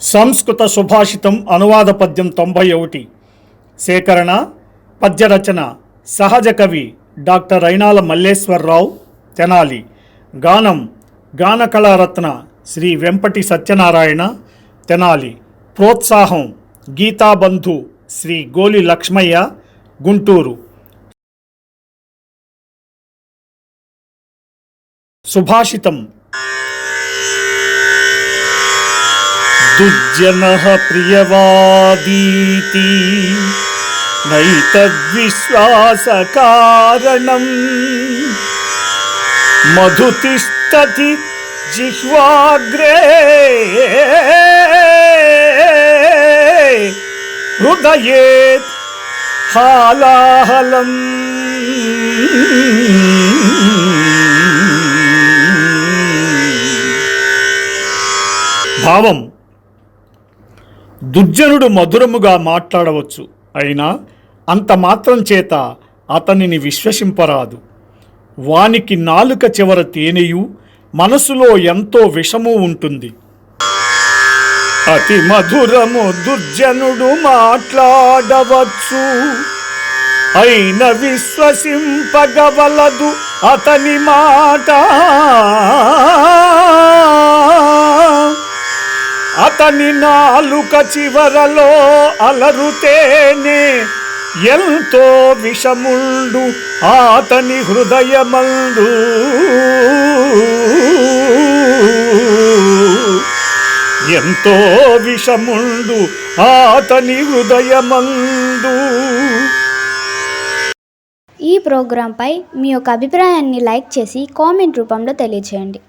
సంస్కృత సుభాషితం అనువాద పద్యం తొంభై ఒకటి. సేకరణ పద్యరచన సహజ కవి డాక్టర్ రైనాల మల్లేశ్వరరావు తెనాలి. గానం గాన కళారత్న శ్రీ వెంపటి సత్యనారాయణ తెనాలి. ప్రోత్సాహం గీతాబంధు శ్రీ గోలి లక్ష్మయ్య గుంటూరు. సుభాషితం దుర్జన ప్రియవాదీతి. నైతద్విశ్వాస కారణం మధుతిష్టతి జిహ్వాగ్రే. హృదయే హాలాహలం. భావం దుర్జనుడు మధురముగా మాట్లాడవచ్చు. అయినా అంత మాత్రం చేత అతనిని విశ్వసింపరాదు. వానికి నాలుక చివర తేనెయు మనసులో ఎంతో విషము ఉంటుంది. అతి మధురము దుర్జనుడు మాట్లాడవచ్చు. అయిన విశ్వసింపగవలదు అతని మాట. అతని నాలుక చివరలో అలరుతేనే ఎంతో విషముండు అతని హృదయమందు. ఎంతో విషముండు అతని హృదయమందు. ఈ ప్రోగ్రాంపై మీ యొక్క అభిప్రాయాన్ని లైక్ చేసి కామెంట్ రూపంలో తెలియచేయండి.